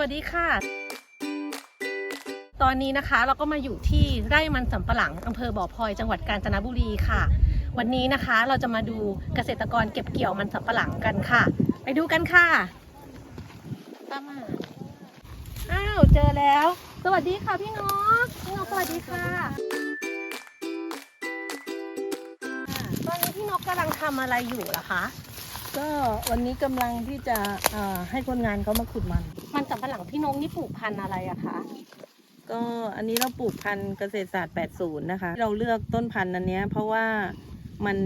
วัสดีค่ะ ตอนนี้นะคะเราก็มาอยู่ที่ไร่มันสำปะหลังอำเภอบ่อพลอยจังหวัดกาญจนบุรีค่ะ วันนี้นะคะเราจะมาดูเกษตรกรเก็บเกี่ยวมันสำปะหลังกันค่ะ ไปดูกันค่ะตามมาอ้าวเจอแล้ว สวัสดีค่ะพี่นกพี่นกสวัสดีค่ะ ตอนนี้พี่นกกำลังทำอะไรอยู่ล่ะคะ ก็วันนี้กำลังที่จะเอ่อให้คนงานเขามาขุดมัน มันสำปะหลังพี่นกนี่ปลูกพันธุ์อะไรอะคะ ก็อันนี้เราปลูกพันธุ์เกษตรศาสตร์ 80 นะคะ เราเลือกต้นพันธุ์อันเนี้ยเพราะว่ามัน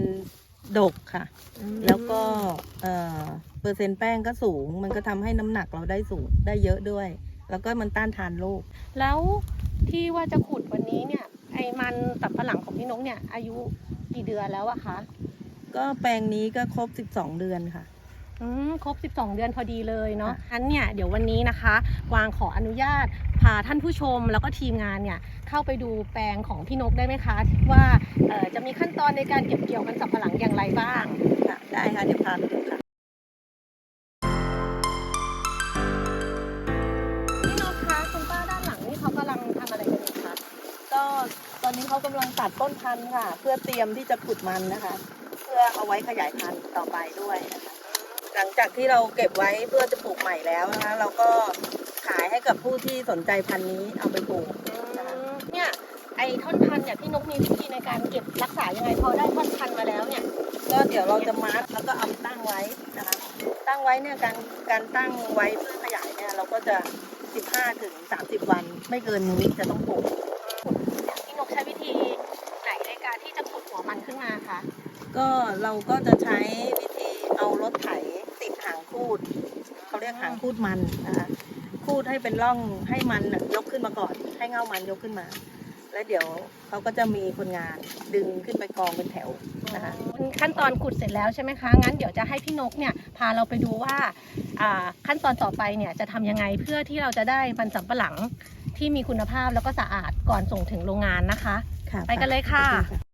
ดกค่ะแล้วก็เอ่อเปอร์เซ็นต์แป้งก็สูง มันก็ทำให้น้ำหนักเราได้สูงได้เยอะด้วย แล้วก็มันต้านทานโรคแล้วที่ว่าจะขุดวันนี้เนี่ย ไอ้มันสำปะหลังของพี่นกเนี่ย อายุกี่เดือนแล้วอะคะ ก็แปลงนี้ก็ครบ 12 เดือนค่ะอืม ครบ 12 เดือนพอดีเลยเนาะค่ะอันเนี่ยเดี๋ยววันนี้นะคะกวางขออนุญาตพาท่านผู้ชมแล้วก็ทีมงานเนี่ยเข้าไปดูแปลงของพี่นกได้ไหมคะ ว่าเอ่อจะมีขั้นตอนในการเก็บเกี่ยวมันสำปะหลังอย่างไรบ้างค่ะได้ค่ะเดี๋ยวพาไปดูค่ะพี่นกคะคุณป้าด้านหลังนี่เขากำลังทำอะไรกันอยู่คะก็ตอนนี้เขากำลังตัดต้นพันธุ์ค่ะ เพื่อเตรียมที่จะขุดมันนะคะ เพื่อเอาไว้ขยายพันธุ์ต่อไปด้วยนะคะห ลังจากที่เราเก็บไว้เพื่อจะปลูกใหม่แล้วนะคะ เราก็ขายให้กับผู้ที่สนใจพันธุ์นี้เอาไปปลูกเนี่ยไอ้ท่อนพันธุ์เนี่ยพี่นกมีวิธีในการเก็บรักษายังไงพอได้ท่อนพันธุ์มาแล้วเนี่ยก็เดี๋ยวเราจะมัดแล้วก็เอาตั้งไว้นะคะ ตั้งไว้เนี่ยการการตั้งไว้เพื่อขยายเนี่ยเราก็จะ 15ถึง30 วัน ไม่เกินนี้จะต้องปลูกพี่นกใช้วิธีไหนในการที่จะขุดหัวมันขึ้นมาคะก็เราก็จะใช้วิธีเอารถไถติด หางคูดเขาเรียกหางคูดมันนะคะคูดให้เป็นร่องให้มันน่ะยกขึ้นมาก่อน ให้เงามันยกขึ้นมา แล้วเดี๋ยวเขาก็จะมีคนงานดึงขึ้นไปกองเป็นแถวนะคะขั้นตอนขุดเสร็จแล้วใช่ไหมคะ งั้นเดี๋ยวจะให้พี่นกเนี่ยพาเราไปดูว่าอ่าขั้นตอนต่อไปเนี่ยจะทำยังไงเพื่อที่เราจะได้มันสำปะหลังที่มีคุณภาพแล้วก็สะอาดก่อนส่งถึงโรงงานนะคะค่ะไปกันเลยค่ะ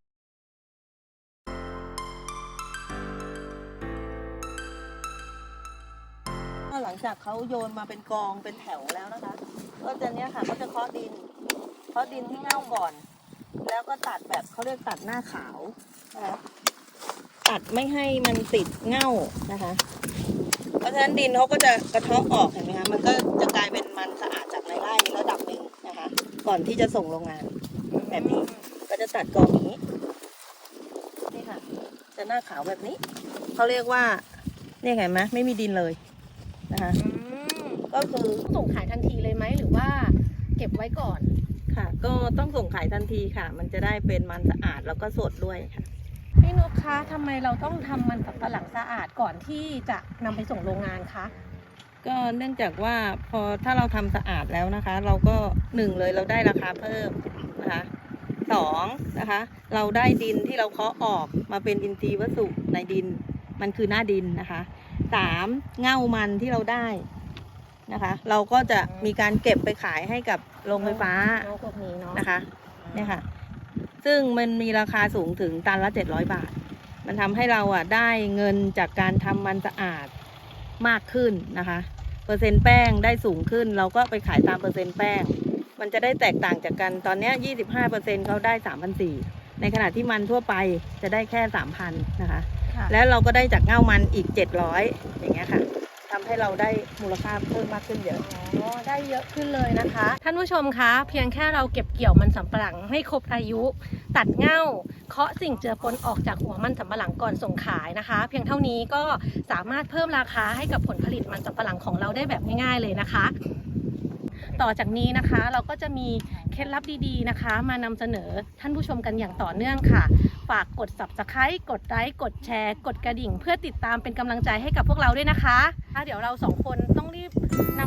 หลังจากเขาโยนมาเป็นกองเป็นแถวแล้วนะคะ ก็จะเนี้ยค่ะก็จะเคาะดินเคาะดินที่เง่าก่อน แล้วก็ตัดแบบเขาเรียกตัดหน้าขาวนะคะตัดไม่ให้มันติดเง่านะคะ เพราะฉะนั้นดินเขาก็จะกระเทาะออกเห็นไหมคะมันก็จะกลายเป็นมันสะอาดจากในไร่ระดับหนึ่งนะคะ ก่อนที่จะส่งโรงงานแบบนี้ก็จะตัดกองนี้นี่ค่ะจะหน้าขาวแบบนี้เขาเรียกว่าเนี่ยเห็นไหมไม่มีดินเลย นะคะก็คือส่งขายทันทีเลยไหมหรือว่าเก็บไว้ก่อนค่ะ ก็ต้องส่งขายทันทีค่ะ มันจะได้เป็นมันสะอาดแล้วก็สดด้วยค่ะพี่นกคะทำไมเราต้องทำมันสำปะหลังสะอาดก่อนที่จะนำไปส่งโรงงานคะก็เนื่องจากว่าพอถ้าเราทำสะอาดแล้วนะคะ เราก็หนึ่งเลยเราได้ราคาเพิ่มนะคะสองนะคะ เราได้ดินที่เราเคาะออกมาเป็นอินทรีย์วัสดุในดิน มันคือหน้าดินนะคะ สามเง่ามันที่เราได้นะคะ เราก็จะมีการเก็บไปขายให้กับโรงไฟฟ้าน้องพวกนี้เนาะนะคะเนี่ยค่ะ ซึ่งมันมีราคาสูงถึงตันละ700บาท มันทำให้เราอะได้เงินจากการทำมันสะอาดมากขึ้นนะคะ เปอร์เซ็นต์แป้งได้สูงขึ้น เราก็ไปขายตามเปอร์เซ็นต์แป้ง มันจะได้แตกต่างจากกันตอนเนี้ย25เปอร์เซ็นต์เขาได้3,400ในขณะที่มันทั่วไปจะได้แค่3,000นะคะค่ะ แล้วเราก็ได้จากเง่ามันอีก 700 อย่างเงี้ยค่ะทำให้เราได้มูลค่าเพิ่มมากขึ้นเยอะอ๋อได้เยอะขึ้นเลยนะคะ ท่านผู้ชมคะ เพียงแค่เราเก็บเกี่ยวมันสำปะหลังให้ครบอายุ ตัดเง่าเคาะสิ่งเจือปนออกจากหัวมันสำปะหลังก่อนส่งขายนะคะ เพียงเท่านี้ก็สามารถเพิ่มราคาให้กับผลผลิตมันสำปะหลังของเราได้แบบง่ายๆเลยนะคะ ต่อจากนี้นะคะ เราก็จะมีเคล็ดลับดีๆนะคะ มานำเสนอท่านผู้ชมกันอย่างต่อเนื่องค่ะ ฝากกด subscribe กดไลค์กดแชร์ กดกระดิ่ง เพื่อติดตามเป็นกำลังใจให้กับพวกเราด้วยนะคะถ้าเดี๋ยวเราสองคนต้องรีบนำ